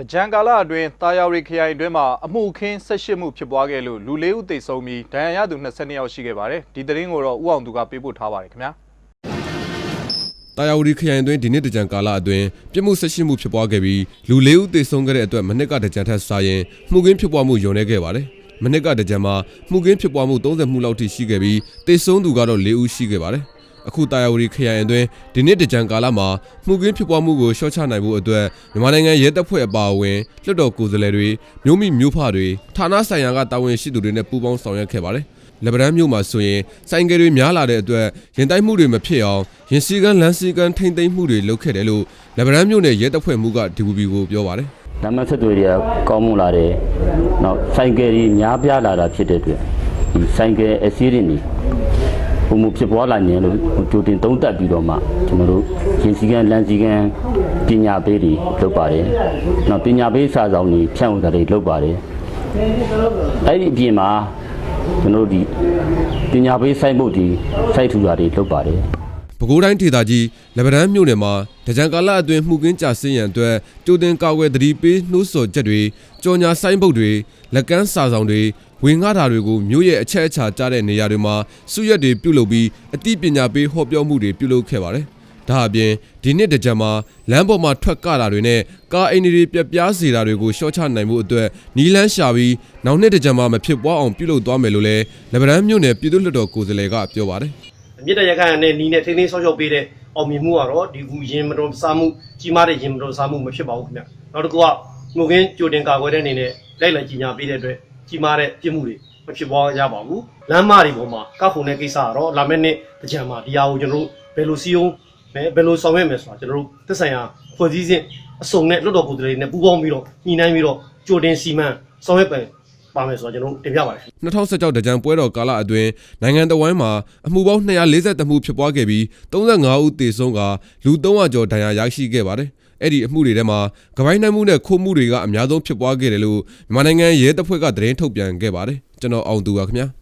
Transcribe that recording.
တကြံကာလအတွင်းတာယာရီခရိုင်အတွင်းမှာအမှုအခင်း၁၈မှုဖြစ်ပွားခဲ့လို့လူ၄ဦးသေဆုံးပြီးဒဏ်ရာရသူ22ယောက်ရှိခဲ့ပါတယ်ဒီသတင်းကိုတော့ဥအောင်သူကပေးပို့ထားပါတယ်ခင်ဗျာတာယာဝတီခရိုင်အတွင်းဒီနေ့တကြံကာလအတွင်းပြစ်မှုဆက်ရှိမှုဖြစ်ပွားခဲ့ပြီးလူ၄ဦးသေဆုံးခဲ့တဲ့အတွက်မနစ်ကတကြံထက်စာရင်မှုကင်းဖြစ်ပွားမှုယုံနေခဲ့ပါတယ်။မနစ်ကတကြံမှာမှုကင်းဖြစ်ပွားမှု30မှုလောက်ထိရှိခဲ့ပြီးသေဆုံးသူကတော့၄ဦးရှိခဲ့ပါတယ်။ အခုတာယာဝတီခရိုင်အတွင်းဒီနေ့တကြံကာလမှာမှုကင်းဖြစ်ပွားမှုကိုရှော့ချနိုင်ဖို့အတွက်မြန်မာနိုင်ငံရဲတပ်ဖွဲ့အပါအဝင်လွှတ်တော်ကိုယ်စားလှယ်တွေမြို့မိမြို့ဖတွေဌာနဆိုင်ရာကတာဝန်ရှိသူတွေနဲ့ပူးပေါင်းဆောင်ရွက်ခဲ့ပါတယ်။လက်ဗရန်မြို့မှာဆိုရင်ဆိုင်ကယ်တွေများလာတဲ့အတွက်ရင်တိုက်မှုတွေမဖြစ်အောင်ရင်စီကန်းလမ်းစီကန်းထိမ့်သိမ်းမှုတွေလုပ်ခဲ့တယ်လို့လက်ဗရန်မြို့နယ်ရဲတပ်ဖွဲ့မှူးက DVB ကိုပြောပါတယ်လမ်းမဆက်သွယ်တွေကကောင်းမွန်လာတယ်။နောက်ဆိုင်ကယ်တွေများပြားလာတာဖြစ်တဲ့အတွက်ဒီဆိုင်ကယ်အစီးရင် တွေပုံမှုဖြစ်ပွားလာနေလို့ကြိုတင်သုံးသပ်ပြီးတော့မှကျွန်တော်တို့ရင်စီကန်းလမ်းစီကန်းပညာပေးတွေလုပ်ပါတယ်။နောက်ပညာပေးစာဆောင်တွေဖြန့်ဝေတာတွေလုပ်ပါတယ်။အဲ့ဒီအပြင်မှာကျွန်တော်တို့ဒီပညာပေးစိုက်မှုတွေစိုက်ထူတာတွေလုပ်ပါတယ်။။ပဲခူးတိုင်းဒေသကြီးလက်ဗရန်မြို့နယ်မှာတကြံကာလအတွင်းမှုကင်းကြဆင်းရန်အတွက်ကြိုတင်ကာကွယ်သတိပေးနှိုးဆော်ချက်တွေကြော်ညာဆိုင်ဘုတ်တွေလက်ကမ်းစာဆောင်တွေ ဝင်ငှတာတွေကိုမြို့ရဲ့အချက်အချာကြားတဲ့နေရာတွေမှာစုရက်တွေပြုလုပ်ပြီးအသိပညာပေးဟောပြောမှုတွေပြုလုပ်ခဲ့ပါတယ်။ဒါအပြင်ဒီနှစ်တကြံမှာလမ်းပေါ်မှာထွက်ကတာတွေနဲ့ကားအိမ်တွေပြက်ပြားစေတာတွေကိုရှော့ချနိုင်မှုအတွက်နီလန်းရှာပြီးနောက်နှစ်တကြံမှာမဖြစ်ပွားအောင်ပြုလုပ်သွားမယ်လို့လည်းလက်ဗရန်မြို့နယ်ပြည်သူ့လွှတ်တော်ကိုယ်စားလှယ်ကပြောပါတယ်။မြစ်တရခိုင်နဲ့နီးနဲ့ထိန်းသိမ်းဆောက်ရှောက်ပေးတဲ့အောင်မြင်မှုကတော့ဒီကူရင်မတော်စားမှုကြီးမားတဲ့ရင်မတော်စားမှုမဖြစ်ပါဘူးခင်ဗျနောက်တစ်ခုကငိုကင်းကြိုတင်ကာကွယ်တဲ့အနေနဲ့လိုက်လံကြီးညာပေးတဲ့အတွက် ကြီးမားတဲ့ပြစ်မှုတွေမဖြစ်ပွားရပါဘူးလမ်းမတွေပေါ်မှာကောက်ခုန်တဲ့ကိစ္စကတော့လာမယ့်နှစ်တကြံမှာဒီဟာကိုကျွန်တော်တို့ဘယ်လိုစီယုံမယ်ဘယ်လိုဆောင်ရွက်မယ်ဆိုတာကျွန်တော်တို့သက်ဆိုင်ရာဖွဲ့စည်းစဉ်အစုံနဲ့လွတ်တော်ကိုယ်တိုင်နဲ့ပူးပေါင်းပြီးတော့ညှိနှိုင်းပြီးတော့ကြိုတင်စီမံဆောင်ရွက်ပဲ ပါမယ်ဆိုတာကျွန်တော်တို့တင်ပြပါတယ်2016တကြံပွဲတော်ကာလအတွင်းနိုင်ငံတော်ဝိုင်းမှာအမှုပေါင်း240မှုဖြစ်ပွားခဲ့ပြီး35ဦးသေဆုံးကလူ300ကျော်ဒဏ်ရာရရှိခဲ့ပါတယ်။အဲ့ဒီအမှုတွေထဲမှာကပိုင်းနိုင်မှုနဲ့ခိုးမှုတွေကအများဆုံးဖြစ်ပွားခဲ့တယ်လို့မြန်မာနိုင်ငံရဲတပ်ဖွဲ့ကသတင်းထုတ်ပြန်ခဲ့ပါတယ်။ကျွန်တော်အောင်သူပါခင်ဗျာ။